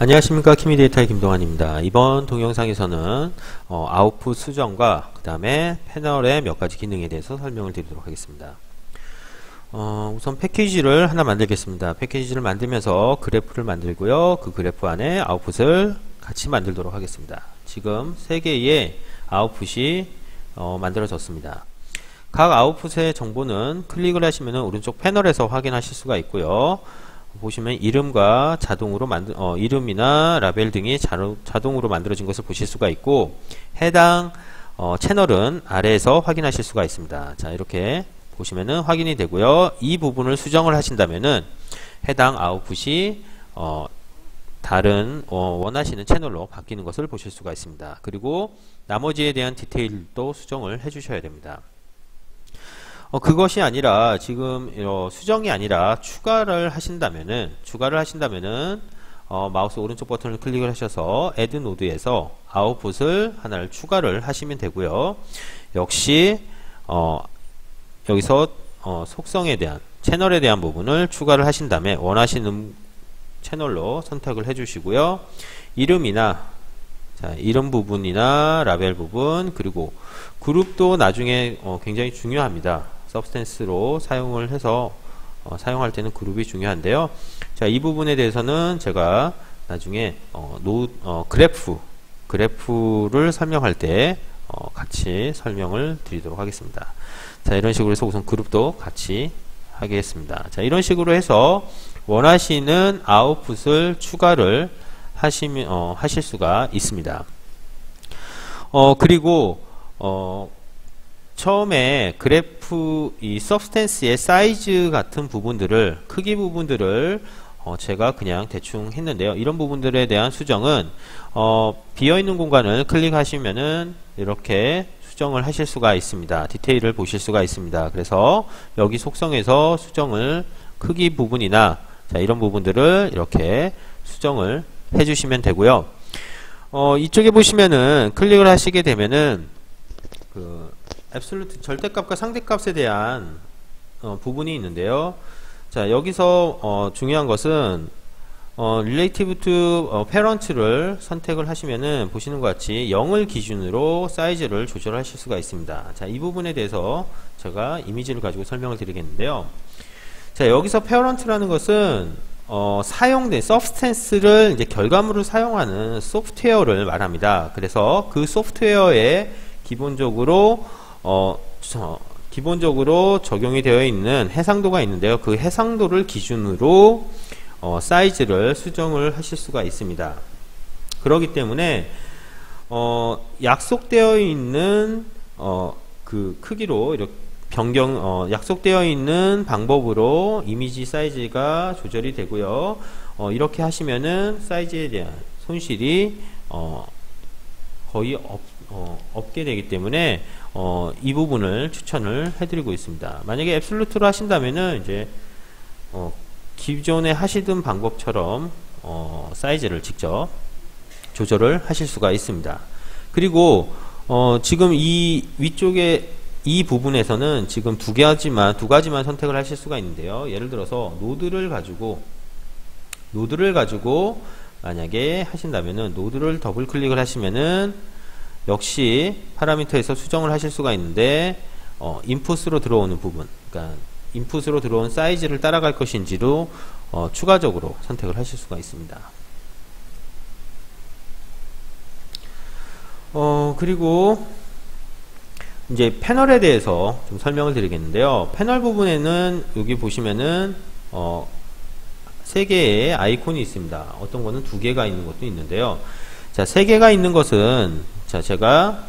안녕하십니까 키미데이터의 김동환입니다. 이번 동영상에서는 어, 아웃풋 수정과 그 다음에 패널의 몇 가지 기능에 대해서 설명을 드리도록 하겠습니다. 어, 우선 패키지를 하나 만들겠습니다. 패키지를 만들면서 그래프를 만들고요. 그 그래프 안에 아웃풋을 같이 만들도록 하겠습니다. 지금 세 개의 아웃풋이 어, 만들어졌습니다. 각 아웃풋의 정보는 클릭을 하시면 오른쪽 패널에서 확인하실 수가 있고요. 보시면 이름과 자동으로 만들 어, 이름이나 라벨 등이 자동, 으로 만들어진 것을 보실 수가 있고 해당 어, 채널은 아래에서 확인하실 수가 있습니다. 자 이렇게 보시면은 확인이 되고요. 이 부분을 수정을 하신다면은 해당 아웃풋이 어, 다른 어, 원하시는 채널로 바뀌는 것을 보실 수가 있습니다. 그리고 나머지에 대한 디테일도 수정을 해주셔야 됩니다. 어, 그것이 아니라 지금 어, 수정이 아니라 추가를 하신다면은 추가를 하신다면은 어, 마우스 오른쪽 버튼을 클릭을 하셔서 add 노드에서 아웃풋을 하나를 추가를 하시면 되고요. 역시 어, 여기서 어, 속성에 대한 채널에 대한 부분을 추가를 하신 다음에 원하시는 채널로 선택을 해주시고요. 이름이나 자, 이름 부분이나 라벨 부분 그리고 그룹도 나중에 어, 굉장히 중요합니다. 서브스텐스로 사용을 해서 어, 사용할 때는 그룹이 중요한데요. 자, 이 부분에 대해서는 제가 나중에 어, 노, 어, 그래프 그래프를 설명할 때 어, 같이 설명을 드리도록 하겠습니다. 자, 이런 식으로 해서 우선 그룹도 같이 하겠습니다. 자, 이런 식으로 해서 원하시는 아웃풋을 추가를 하시면 어, 하실 수가 있습니다. 어, 그리고 어, 처음에 그래프 이 서브스텐스의 사이즈 같은 부분들을 크기 부분들을 어 제가 그냥 대충 했는데요. 이런 부분들에 대한 수정은 어 비어있는 공간을 클릭하시면은 이렇게 수정을 하실 수가 있습니다. 디테일을 보실 수가 있습니다. 그래서 여기 속성에서 수정을 크기 부분이나 자 이런 부분들을 이렇게 수정을 해주시면 되고요. 어 이쪽에 보시면은 클릭을 하시게 되면은 그 앱솔루트 절대값과 상대값에 대한 어, 부분이 있는데요. 자 여기서 어, 중요한 것은 어, relative to 어, parent를 선택을 하시면은 보시는 것 같이 0을 기준으로 사이즈를 조절하실 수가 있습니다. 자, 이 부분에 대해서 제가 이미지를 가지고 설명을 드리겠는데요. 자, 여기서 parent라는 것은 어, 사용된 서브스텐스를 이제 결과물을 사용하는 소프트웨어를 말합니다. 그래서 그 소프트웨어에 기본적으로 어, 저, 기본적으로 적용이 되어 있는 해상도가 있는데요. 그 해상도를 기준으로 어, 사이즈를 수정을 하실 수가 있습니다. 그렇기 때문에 어, 약속되어 있는 어, 그 크기로 이렇게 변경 어, 약속되어 있는 방법으로 이미지 사이즈가 조절이 되고요. 어, 이렇게 하시면은 사이즈에 대한 손실이 어, 거의 없, 어, 없게 되기 때문에 어, 이 부분을 추천을 해드리고 있습니다. 만약에 앱솔루트로 하신다면은 이제 어, 기존에 하시던 방법처럼 어, 사이즈를 직접 조절을 하실 수가 있습니다. 그리고 어, 지금 이 위쪽에 이 부분에서는 지금 두 가지만 두 가지만 선택을 하실 수가 있는데요. 예를 들어서 노드를 가지고 노드를 가지고 만약에 하신다면은 노드를 더블 클릭을 하시면은 역시 파라미터에서 수정을 하실 수가 있는데 어, 인풋으로 들어오는 부분 그러니까 인풋으로 들어온 사이즈를 따라갈 것인지도 어, 추가적으로 선택을 하실 수가 있습니다. 어, 그리고 이제 패널에 대해서 좀 설명을 드리겠는데요. 패널 부분에는 여기 보시면은 어, 세 개의 아이콘이 있습니다. 어떤 거는 두 개가 있는 것도 있는데요. 자, 세 개가 있는 것은 자, 제가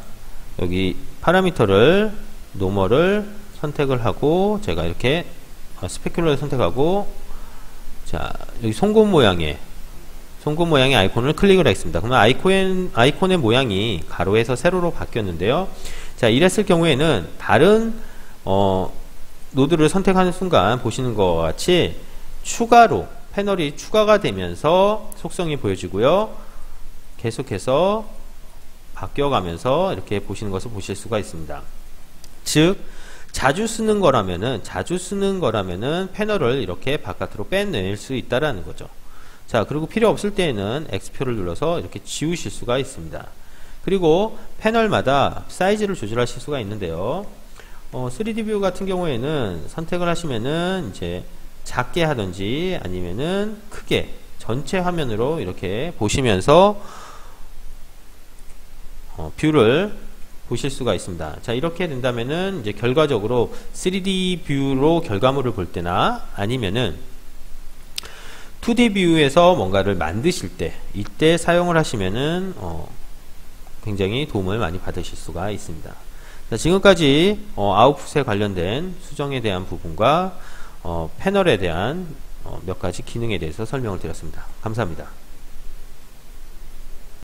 여기 파라미터를 노멀을 선택을 하고 제가 이렇게 스페큘러를 선택하고 자, 여기 송곳 모양의 송곳 모양의 아이콘을 클릭을 하겠습니다. 그러면 아이콘, 아이콘의 모양이 가로에서 세로로 바뀌었는데요. 자, 이랬을 경우에는 다른 어, 노드를 선택하는 순간 보시는 것 같이 추가로 패널이 추가가 되면서 속성이 보여지고요. 계속해서 바뀌어가면서 이렇게 보시는 것을 보실 수가 있습니다. 즉 자주 쓰는 거라면은 자주 쓰는 거라면은 패널을 이렇게 바깥으로 빼낼 수 있다라는 거죠. 자, 그리고 필요 없을 때에는 X표를 눌러서 이렇게 지우실 수가 있습니다. 그리고 패널마다 사이즈를 조절하실 수가 있는데요. 어, 3D 뷰 같은 경우에는 선택을 하시면은 이제 작게 하든지 아니면은 크게 전체 화면으로 이렇게 보시면서 어, 뷰를 보실 수가 있습니다. 자, 이렇게 된다면은 이제 결과적으로 3D 뷰로 결과물을 볼 때나 아니면은 2D 뷰에서 뭔가를 만드실 때 이때 사용을 하시면은 어, 굉장히 도움을 많이 받으실 수가 있습니다. 자, 지금까지 어, 아웃풋에 관련된 수정에 대한 부분과 어, 패널에 대한 어, 몇 가지 기능에 대해서 설명을 드렸습니다. 감사합니다.